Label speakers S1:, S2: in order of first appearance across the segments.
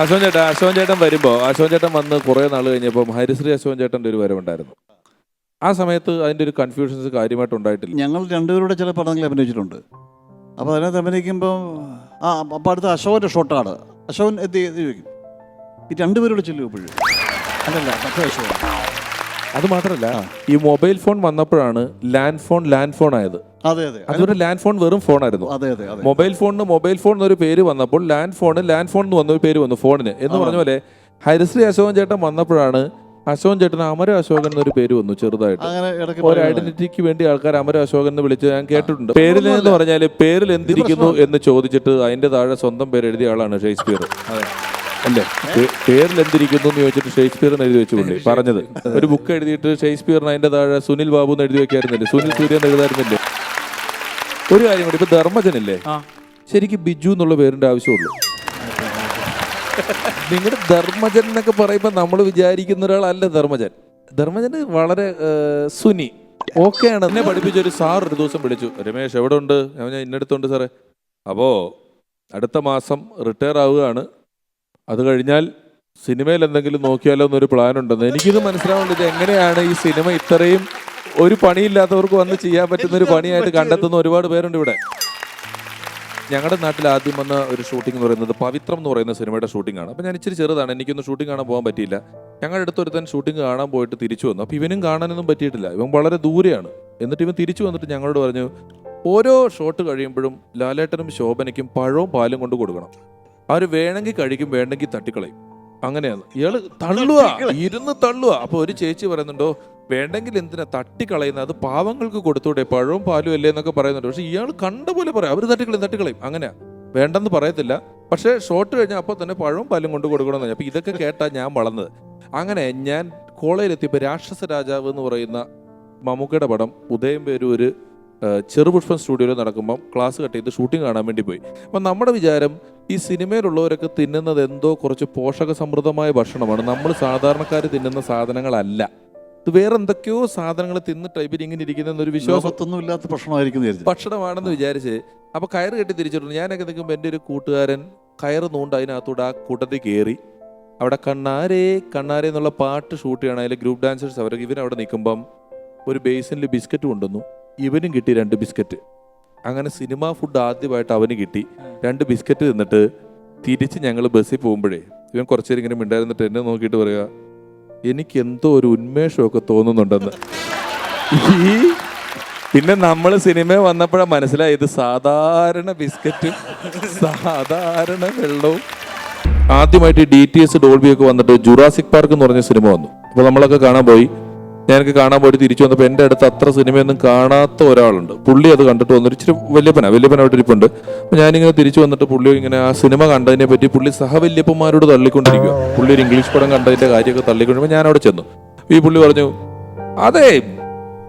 S1: അശോകൻ ചേട്ടാ അശോൻ ചേട്ടൻ വരുമ്പോൾ അശോൻ ചേട്ടൻ വന്ന് കുറേ നാൾ കഴിഞ്ഞപ്പോൾ ഹരിശ്രീ അശോൻ ചേട്ടന്റെ ഒരു വരവുണ്ടായിരുന്നു. ആ സമയത്ത് അതിന്റെ ഒരു കൺഫ്യൂഷൻസ് കാര്യമായിട്ട് ഉണ്ടായിട്ടില്ല.
S2: ഞങ്ങൾ രണ്ടുപേരുടെ ചില പടങ്ങൾ അഭിനയിച്ചിട്ടുണ്ട്. അപ്പോൾ അതിനകത്ത് അഭിനയിക്കുമ്പോൾ ആ അപ്പം അടുത്ത അശോകന്റെ ഷോട്ടാണ്. അശോകൻ എത്തി ചോദിക്കും. ഈ രണ്ടുപേരോട് ചെല്ലും അല്ലല്ല മറ്റേ അശോകൻ
S1: അത് മാത്രമല്ല ഈ മൊബൈൽ ഫോൺ വന്നപ്പോഴാണ് ലാൻഡ് ഫോൺ ലാൻഡ് ഫോൺ ആയത്.
S2: അതെ അതെ.
S1: അതുവരെ ലാൻഡ് ഫോൺ വെറും ഫോൺ
S2: ആയിരുന്നു അതെ അതെ.
S1: മൊബൈൽ ഫോണിന് മൊബൈൽ ഫോൺ എന്നൊരു പേര് വന്നപ്പോൾ ലാൻഡ് ഫോണ് ലാൻഡ് ഫോൺ എന്ന് വന്നൊരു പേര് വന്നു ഫോണിന്. എന്ന് പറഞ്ഞ പോലെ ഹരിശ്രീ അശോകൻ ചേട്ടൻ വന്നപ്പോഴാണ് അശോകൻ ചേട്ടൻ അമര അശോകൻ എന്നൊരു പേര് വന്നു ചെറുതായിട്ട്. ഒരു ഐഡന്റിറ്റിക്ക് വേണ്ടി ആൾക്കാർ അമര അശോകൻ എന്ന് വിളിച്ച് ഞാൻ കേട്ടിട്ടുണ്ട്. പേരിൽ എന്ന് പറഞ്ഞാൽ പേരിൽ എന്തിരിക്കുന്നു എന്ന് ചോദിച്ചിട്ട് അതിന്റെ താഴെ സ്വന്തം പേര് എഴുതിയ ആളാണ് ഷേക്സ്പിയർ. അല്ലേ? പേരിൽ എന്തിരിക്കുന്നു എന്ന് ചോദിച്ചിട്ട് ഷേക്സ്പിയറിന് എഴുതി വെച്ചു പുള്ളി പറഞ്ഞത്. ഒരു ബുക്ക് എഴുതിയിട്ട് ഷേക്സ്പിയറിന് അതിന്റെ താഴെ സുനിൽ ബാബു എന്ന് എഴുതി വെക്കായിരുന്നില്ലേ? സുനിൽ സൂര്യ എന്ന് എഴുതായിരുന്നില്ലേ? ഒരു കാര്യം കൂടി ഇപ്പൊ ധർമ്മജനില്ലേ? ശരിക്കും ബിജു എന്നുള്ള പേരിന്റെ ആവശ്യമുള്ളൂ. നിങ്ങളുടെ ധർമ്മജൻ എന്നൊക്കെ പറയുമ്പോൾ നമ്മൾ വിചാരിക്കുന്ന ഒരാളല്ല ധർമ്മജൻ. ധർമ്മജന് വളരെ സുനി. ഓക്കെ ആണ് എന്നെ പഠിപ്പിച്ച ഒരു സാർ ഒരു ദിവസം വിളിച്ചു. രമേശ് എവിടെ ഉണ്ട് ഞാൻ ഇന്നടുത്തുണ്ട് സാറേ. അപ്പോ അടുത്ത മാസം റിട്ടയർ ആവുകയാണ്. അത് കഴിഞ്ഞാൽ സിനിമയിൽ എന്തെങ്കിലും നോക്കിയാലോ എന്നൊരു പ്ലാൻ ഉണ്ടെന്ന്. എനിക്കിത് മനസ്സിലാവുന്നില്ല ഇത് എങ്ങനെയാണ് ഈ സിനിമ ഇത്രയും ഒരു പണിയില്ലാത്തവർക്ക് വന്ന് ചെയ്യാൻ പറ്റുന്ന ഒരു പണിയായിട്ട് കണ്ടെത്തുന്ന ഒരുപാട് പേരുണ്ട് ഇവിടെ. ഞങ്ങളുടെ നാട്ടിൽ ആദ്യം വന്ന ഒരു ഷൂട്ടിംഗ് എന്ന് പറയുന്നത് പവിത്രം എന്ന് പറയുന്ന സിനിമയുടെ ഷൂട്ടിംഗ് ആണ്. അപ്പോൾ ഞാൻ ഇച്ചിരി ചെറുതാണ്. എനിക്കൊന്ന് ഷൂട്ടിംഗ് കാണാൻ പോകാൻ പറ്റിയില്ല. ഞങ്ങളുടെ അടുത്തൊരുത്തൻ ഷൂട്ടിംഗ് കാണാൻ പോയിട്ട് തിരിച്ചു വന്നു. അപ്പോൾ ഇവനും കാണാനൊന്നും പറ്റിയിട്ടില്ല. ഇവൻ വളരെ ദൂരെയാണ്. എന്നിട്ട് ഇവൻ തിരിച്ചു വന്നിട്ട് ഞങ്ങളോട് പറഞ്ഞു ഓരോ ഷോട്ട് കഴിയുമ്പോഴും ലാലേട്ടനും ശോഭനയ്ക്കും പഴവും പാലും കൊണ്ട് കൊടുക്കണം. അവർ വേണമെങ്കിൽ കഴിക്കും വേണമെങ്കിൽ തട്ടിക്കളയും. അങ്ങനെയാണ്. ഇയാൾ തള്ളുക ഇരുന്ന് തള്ളുക അപ്പൊ ഒരു ചേച്ചി പറയുന്നുണ്ടോ വേണ്ടെങ്കിൽ എന്തിനാ തട്ടിക്കളയുന്നത് അത് പാവങ്ങൾക്ക് കൊടുത്തൂടെ പഴവും പാലും അല്ലേ എന്നൊക്കെ പറയുന്നുണ്ട്. പക്ഷെ ഇയാൾ കണ്ട പോലെ പറയാം അവർ തട്ടിക്കളയും തട്ടിക്കളയും. അങ്ങനെയാ. വേണ്ടെന്ന് പറയത്തില്ല. പക്ഷേ ഷോട്ട് കഴിഞ്ഞാൽ അപ്പോൾ തന്നെ പഴവും പാലും കൊണ്ട് കൊടുക്കണമെന്ന് അപ്പോൾ അപ്പൊ ഇതൊക്കെ കേട്ടാ ഞാൻ വളർന്നത്. അങ്ങനെ ഞാൻ കോളേജിലെത്തിയപ്പോൾ രാക്ഷസ രാജാവ് എന്ന് പറയുന്ന മമ്മൂക്കയുടെ പടം ഉദയം പേരൂര് ചെറുപുഷ്പം സ്റ്റുഡിയോയിൽ നടക്കുമ്പം ക്ലാസ് കട്ട് ചെയ്ത് ഷൂട്ടിംഗ് കാണാൻ വേണ്ടി പോയി. അപ്പം നമ്മുടെ വിചാരം ഈ സിനിമയിലുള്ളവരൊക്കെ തിന്നുന്നത് എന്തോ കുറച്ച് പോഷക സമൃദ്ധമായ ഭക്ഷണമാണ്. നമ്മൾ സാധാരണക്കാർ തിന്നുന്ന സാധനങ്ങളല്ല. ഇത് വേറെ എന്തൊക്കെയോ സാധനങ്ങൾ തിന്ന് ടൈപ്പിൽ ഇങ്ങനെ ഇരിക്കുന്ന ഒരു
S2: വിശ്വാസത്തൊന്നും ഇല്ലാത്ത ഭക്ഷണമായിരിക്കും
S1: ഭക്ഷണമാണെന്ന് വിചാരിച്ച്. അപ്പൊ കയറ് കെട്ടി തിരിച്ചിട്ടുണ്ട്. ഞാനൊക്കെ നിൽക്കുമ്പോൾ എന്റെ ഒരു കൂട്ടുകാരൻ കയറ് നൂണ്ട് അതിനകത്തൂടെ ആ കൂട്ടത്തിൽ കയറി അവിടെ കണ്ണാരേ കണ്ണാരേ എന്നുള്ള പാട്ട് ഷൂട്ട് ചെയ്യണം അതിൽ ഗ്രൂപ്പ് ഡാൻസേഴ്സ് അവരൊക്കെ ഇവരവിടെ നിൽക്കുമ്പം ഒരു ബേസിനിൽ ബിസ്ക്കറ്റ് കൊണ്ടുവന്നു. ഇവനും കിട്ടി രണ്ട് ബിസ്ക്കറ്റ്. അങ്ങനെ സിനിമ ഫുഡ് ആദ്യമായിട്ട് അവന് കിട്ടി. രണ്ട് ബിസ്ക്കറ്റ് തിന്നിട്ട് തിരിച്ച് ഞങ്ങൾ ബസ്സിൽ പോകുമ്പോഴേ ഇവൻ കുറച്ചേരം ഇങ്ങനെ മിണ്ടായിരുന്നിട്ട് എന്നെ നോക്കിയിട്ട് പറയുക എനിക്ക് എന്തോ ഒരു ഉന്മേഷമൊക്കെ തോന്നുന്നുണ്ടെന്ന്. ഈ പിന്നെ നമ്മൾ സിനിമ വന്നപ്പോഴാണ് മനസ്സിലായി ഇത് സാധാരണ ബിസ്ക്കറ്റും സാധാരണ വെള്ളവും. ആദ്യമായിട്ട് ഡി ടി എസ് ഡോൾബിയൊക്കെ വന്നിട്ട് ജുറാസിക് പാർക്ക് എന്ന് പറഞ്ഞ സിനിമ വന്നു. അപ്പോൾ നമ്മളൊക്കെ കാണാൻ പോയി. ഞാനൊക്കെ കാണാൻ പോയിട്ട് തിരിച്ചു വന്നപ്പോൾ എന്റെ അടുത്ത് അത്ര സിനിമയൊന്നും കാണാത്ത ഒരാളുണ്ട്. പുള്ളി അത് കണ്ടിട്ട് വന്നു ഇച്ചിരി വല്യപ്പന. വല്യപ്പനായിട്ട് ഇരിപ്പുണ്ട്. അപ്പോൾ ഞാനിങ്ങനെ തിരിച്ചു വന്നിട്ട് പുള്ളി ഇങ്ങനെ ആ സിനിമ കണ്ടതിനെ പറ്റി പുള്ളി സഹവല്യപ്പന്മാരോട് തള്ളിക്കൊണ്ടിരിക്കുക പുള്ളി ഒരു ഇംഗ്ലീഷ് പടം കണ്ടതിന്റെ കാര്യമൊക്കെ തള്ളിക്കൊണ്ടിരിക്കുമ്പോൾ ഞാൻ അവിടെ ചെന്നു. ഈ പുള്ളി പറഞ്ഞു അതെ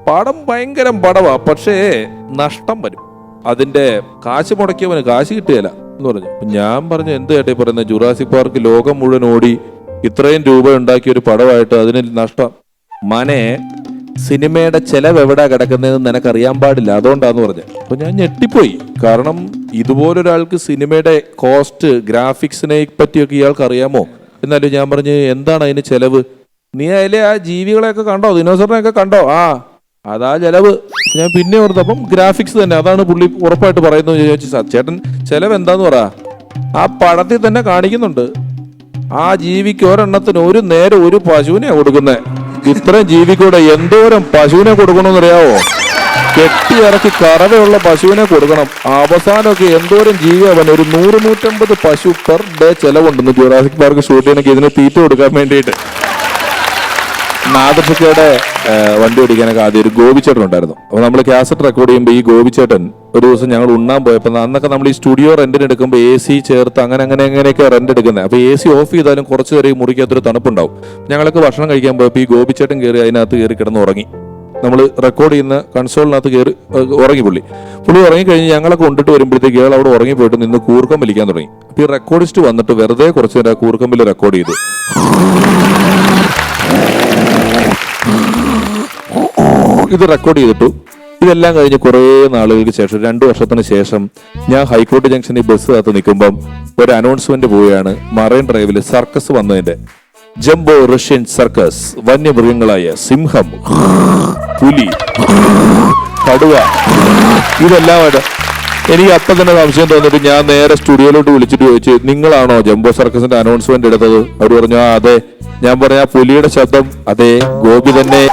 S1: പടം ഭയങ്കരം പടവാ. പക്ഷേ നഷ്ടം വരും. അതിന്റെ കാശ് മുടക്കിയവന് കാശ് കിട്ടുകയില്ല. എന്ന് പറഞ്ഞു. ഞാൻ പറഞ്ഞു എന്ത് കേട്ടേ പറയുന്നത് ജുറാസിക് പാർക്ക് ലോകം മുഴുവൻ ഓടി ഇത്രയും രൂപ ഉണ്ടാക്കിയ ഒരു പടമായിട്ട് അതിന് നഷ്ടം. മനെ സിനിമയുടെ ചെലവ് എവിടെ കിടക്കുന്നതെന്ന് നിനക്ക് അറിയാൻ പാടില്ല. അതുകൊണ്ടാന്ന് പറഞ്ഞു. അപ്പൊ ഞാൻ ഞെട്ടിപ്പോയി. കാരണം ഇതുപോലൊരാൾക്ക് സിനിമയുടെ കോസ്റ്റ് ഗ്രാഫിക്സിനെ പറ്റിയൊക്കെ ഇയാൾക്ക് അറിയാമോ? എന്നാലും ഞാൻ പറഞ്ഞു എന്താണ് അതിന് ചെലവ്? നീ അതിലെ ആ ജീവികളെയൊക്കെ കണ്ടോ? ദിനോസറിനെയൊക്കെ കണ്ടോ? ആ അതാ ചെലവ്. ഞാൻ പിന്നെ ഓർത്തപ്പം ഗ്രാഫിക്സ് തന്നെ അതാണ് പുള്ളി ഉറപ്പായിട്ട് പറയുന്നത് ചോദിച്ചു ചേട്ടൻ ചെലവ് എന്താന്ന് പറ. ആ പടത്തിൽ തന്നെ കാണിക്കുന്നുണ്ട്. ആ ജീവിക്ക് ഒരെണ്ണത്തിന് ഒരു നേരം ഒരു പശുവിനെയാണ് കൊടുക്കുന്നേ. ഇത്രയും ജീവിക്കൂടെ എന്തോരം പശുവിനെ കൊടുക്കണമെന്ന് അറിയാവോ കെട്ടി ഇറക്കി കറവയുള്ള പശുവിനെ കൊടുക്കണം. അവസാനമൊക്കെ എന്തോരം ജീവി അവൻ. ഒരു നൂറ് നൂറ്റമ്പത് പശു പെർ ഡേ ചെലവുണ്ടെന്ന് ജുറാസിക് പാർക്ക് ഷൂട്ട് ചെയ്യണമെങ്കിൽ ഇതിന് തീറ്റ കൊടുക്കാൻ വേണ്ടിയിട്ട്. നാദർഷക്കയുടെ വണ്ടി ഓടിക്കാനൊക്കെ ആദ്യം ഒരു ഗോപിച്ചേട്ടൻ ഉണ്ടായിരുന്നു. അപ്പോൾ നമ്മൾ കാസറ്റ് റെക്കോർഡ് ചെയ്യുമ്പോൾ ഈ ഗോപിച്ചേട്ടൻ ഒരു ദിവസം ഞങ്ങൾ ഉണ്ണാൻ പോയപ്പോൾ അന്നൊക്കെ നമ്മൾ ഈ സ്റ്റുഡിയോ റെന്റിന് എടുക്കുമ്പോൾ എ സി ചേർത്ത് അങ്ങനെ അങ്ങനെ അങ്ങനെയൊക്കെ റെന്റ് എടുക്കുന്നത് അപ്പോൾ എ സി ഓഫ് ചെയ്താലും കുറച്ച് നേരം ഈ മുറിക്കകത്തൊരു തണുപ്പുണ്ടാവും. ഞങ്ങളൊക്കെ ഭക്ഷണം കഴിക്കാൻ പോയപ്പോൾ ഈ ഗോപിച്ചേട്ടൻ കയറി അതിനകത്ത് കയറി കിടന്ന് ഉറങ്ങി. നമ്മൾ റെക്കോർഡ് ചെയ്യുന്ന കൺസോളിനകത്ത് കയറി ഉറങ്ങി പുള്ളി. പുള്ളി ഉറങ്ങിക്കഴിഞ്ഞ് ഞങ്ങളെ കൊണ്ടിട്ട് വരുമ്പോഴത്തേക്ക് ഇയാൾ അവിടെ ഉറങ്ങിപ്പോയിട്ട് നിന്ന് കൂർക്കം വലിക്കാൻ തുടങ്ങി. അപ്പോൾ ഈ റെക്കോർഡിസ്റ്റ് വന്നിട്ട് വെറുതെ കുറച്ച് നേരം കൂർക്കമ്പിൽ റെക്കോർഡ് ചെയ്തു. ഇത് റെക്കോർഡ് ചെയ്തിട്ടു. ഇതെല്ലാം കഴിഞ്ഞ് കുറേ നാളുകൾക്ക് ശേഷം രണ്ടു വർഷത്തിന് ശേഷം ഞാൻ ഹൈക്കോടതി ജംഗ്ഷനിൽ ബസ് കാത്ത് നിൽക്കുമ്പം ഒരു അനൗൺസ്മെന്റ് പോവുകയാണ്. മറൈൻ ഡ്രൈവിൽ സർക്കസ് വന്നതിന്റെ ജംബോ റഷ്യൻ സർക്കസ് വന്യമൃഗങ്ങളായ സിംഹം പുലി കടുവ ഇതെല്ലാം എനിക്ക് അപ്പം തന്നെ സംശയം തോന്നിട്ട് ഞാൻ നേരെ സ്റ്റുഡിയോയിലോട്ട് വിളിച്ചിട്ട് ചോദിച്ചു നിങ്ങളാണോ ജംബോ സർക്കസിന്റെ അനൗൺസ്മെന്റ് എടുത്തത്? അവർ പറഞ്ഞു ആ അതെ. ഞാൻ പറഞ്ഞ പുലിയുടെ ശബ്ദം അതെ ഗോപി തന്നെ.